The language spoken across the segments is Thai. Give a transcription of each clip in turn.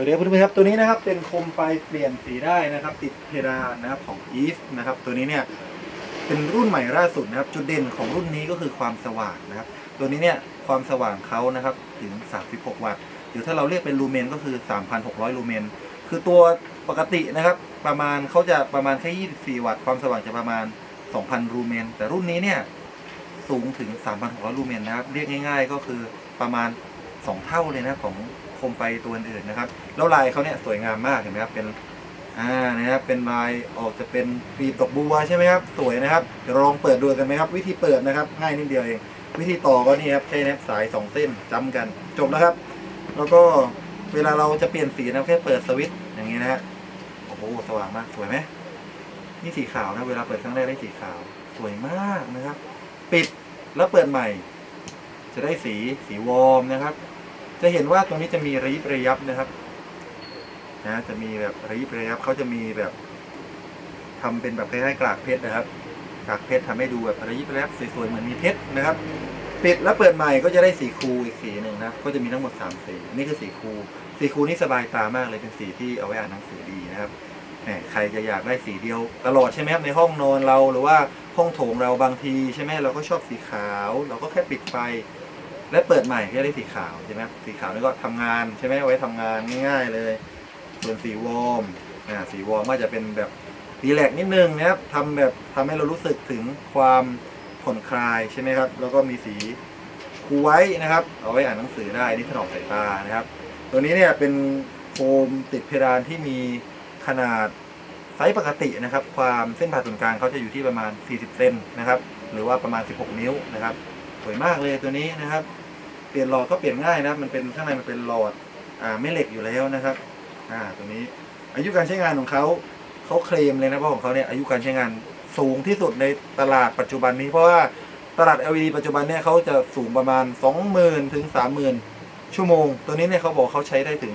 วัสดีครับเพื่อนๆครับตัวนี้นะครับเป็นโคมไฟเปลี่ยนสีได้นะครับ ติดเพดานนะครับของ Eve นะครับตัวนี้เนี่ยเป็นรุ่นใหม่ล่าสุดนะครับ จุดเด่นของรุ่นนี้ก็คือความสว่างนะครับ ตัวนี้เนี่ยความสว่างเขานะครับถึง 36 วัตต์หรือถ้าเราเรียกเป็นลูเมนก็คือ 3,600 ลูเมน คือตัวปกตินะครับ ประมาณเขาจะประมาณแค่ 24 วัตต์ความสว่างจะประมาณ 2,000 ลูเมน แต่รุ่นนี้เนี่ยสูงถึง 3,600 ลูเมนนะครับ เรียกง่าย ๆ ก็คือประมาณ 2 เท่าเลยนะของ คมไฟตัวอื่นนะครับ แล้วลายเขาเนี่ยสวยงามมากเห็นไหมครับเป็นอ่านะครับเป็นลายออกจะเป็นปีบดอกบัวใช่ไหมครับสวยนะครับเดี๋ยวลองเปิดดูกันไหมครับ วิธีเปิดนะครับง่ายนิดเดียวเอง วิธีต่อก็นี่ครับใช้แนบสาย 2 เส้นจำกันจบแล้วครับ แล้วก็เวลาเราจะเปลี่ยนสีนะแค่เปิดสวิตช์อย่างนี้นะฮะโอ้โหสว่างมากสวยไหมนี่สีขาวนะเวลาเปิดครั้งแรกได้สีขาวสวยมากนะครับ ปิดแล้วเปิดใหม่ จะได้สีสีวอร์มนะครับ จะเห็นว่าตรงนี้จะมีระยิบระยับนะครับนะจะมีแบบระยิบระยับเขาจะมีแบบทำเป็นแบบคล้ายๆกากเพชรนะครับกากเพชรทำให้ดูแบบระยิบระยับสวยๆเหมือนมีเพชรนะครับปิดแล้วเปิดใหม่ก็จะได้สีคูอีกสีหนึ่งนะก็จะมีทั้งหมดสามสีนี่คือสีคูสีคูนี่สบายตามากเลยเป็นสีที่เอาไว้อ่านหนังสือดีนะครับแหมใครจะอยากได้สีเดียวตลอดใช่ไหมครับในห้องนอนเราหรือว่าห้องโถงเราบางทีใช่ไหมเราก็ชอบสีขาว เราก็แค่ปิดไฟ และเปิดใหม่ก็ได้สีขาวใช่ไหมสีขาวนี่ก็ทำงานใช่ไหมเอาไว้ทำงานง่ายๆเลย ส่วนสีวอร์มอ่าสีวอร์มก็จะเป็นแบบรีแลกนิดนึงนะครับทำแบบทำให้เรารู้สึกถึงความผ่อนคลายใช่ไหมครับ แล้วก็มีสีคูไว้นะครับ เอาไว้อ่านหนังสือได้นี่ถนอมสายตานะครับ ตัวนี้เนี่ยเป็นโฟมติดเพดานที่มีขนาดไซส์ปกตินะครับ ความเส้นผ่าศูนย์กลางเขาจะอยู่ที่ประมาณ 40 เซนนะครับ หรือว่าประมาณ 16 นิ้วนะครับ สวยมากเลยตัวนี้นะครับ เปลี่ยนหลอดก็เปลี่ยนง่ายนะครับมันเป็นข้างในมันเป็นหลอดอ่าแม่เหล็กอยู่แล้วนะครับอ่าตัวนี้อายุการใช้งานของเขาเขาเคลมเลยนะว่าของเขาเนี่ยอายุการใช้งานสูงที่สุดในตลาดปัจจุบันนี้เพราะว่าตลาด LED ปัจจุบันเนี่ยเขาจะสูงประมาณ 20,000 ถึง 30,000 ชั่วโมง ตัวนี้เนี่ยเขาบอกเขาใช้ได้ถึง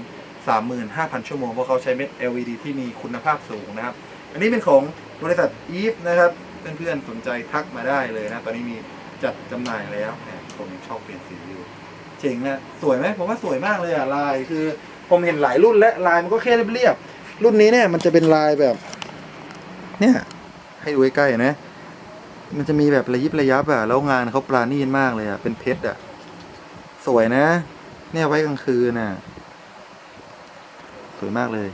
35,000 ชั่วโมง เพราะเขาใช้เม็ด LED ที่มีคุณภาพสูงนะครับ อันนี้เป็นของบริษัท Eve นะครับ เพื่อนๆสนใจทักมาได้เลยนะ ตอนนี้มีจัดจำหน่ายแล้วผมยังชอบเปลี่ยนสีอยู่ เจ๋งนะสวยไหมผมว่าสวยมากเลยอะลายคือ ผมเห็นหลายรุ่นและลายมันก็แค่เรียบๆรุ่นนี้เนี่ยมันจะเป็นลายแบบ เนี่ย ให้ดูใกล้ๆนะ มันจะมีแบบระยิบระยับอะแล้วงานเขาปราณีตมากเลยอะเป็นเพชรอะสวยนะ เนี่ยไว้กลางคืนน่ะ สวยมากเลย